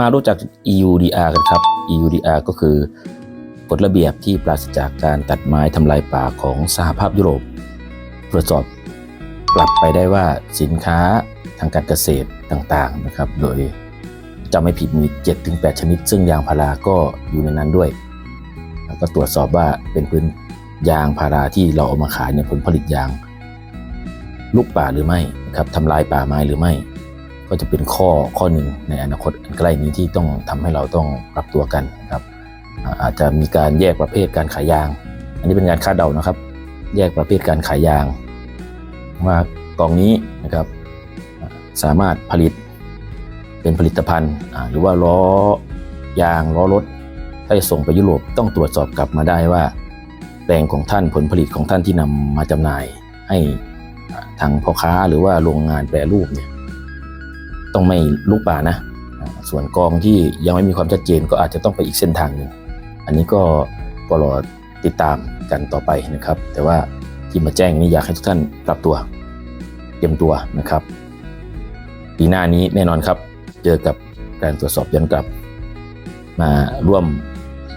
มารู้จัก EUDR กันครับ EUDR ก็คือกฎระเบียบที่ปราศจากการตัดไม้ทำลายป่าของสหภาพยุโรป ตรวจสอบกลับไปได้ว่าสินค้าทางการเกษตรต่างๆนะครับ โดยจำไม่ผิดมี 7-8 ชนิด ซึ่งยางพาราก็อยู่ในนั้นด้วย แล้วก็ตรวจสอบว่าเป็นพื้นยางพาราที่เราเอามาขายในยผลผลิตยาง ลูกป่าหรือไม่ครับทำลายป่าไม้หรือไม่ ก็จะเป็นข้อข้อหนึ่งในอนาคตอันใกล้นี้ที่ต้องทำให้เราต้องปรับตัวกันครับอาจจะมีการแยกประเภทการขายยาง อันนี้เป็นการคาดเดานะครับ แยกประเภทการขายยางว่ากองนี้นะครับสามารถผลิตเป็นผลิตภัณฑ์หรือว่าล้อยางล้อรถถ้าจะส่งไปยุโรปต้องตรวจสอบกลับมาได้ว่าแปลงของท่านผลผลิตของท่านที่นำมาจำหน่ายให้ทางพ่อค้าหรือว่าโรงงานแปรรูปเนี่ย ต้องไม่ลุกป่านะ ส่วนกองที่ยังไม่มีความชัดเจนก็อาจจะต้องไปอีกเส้นทางหนึ่งอันนี้ก็ก็รอติดตามกันต่อไปนะครับ แต่ว่าที่มาแจ้งนี้อยากให้ทุกท่านปรับตัวเตรียมตัวนะครับปีหน้านี้แน่นอนครับ เจอกับการตรวจสอบย้อนกลับ มาร่วม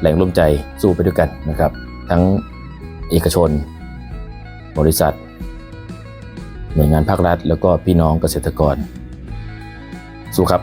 แรงร่วมใจสู้ไปด้วยกันนะครับ ทั้งเอกชน บริษัท หน่วยงานภาครัฐ แล้วก็พี่น้องเกษตรกร สู้ครับ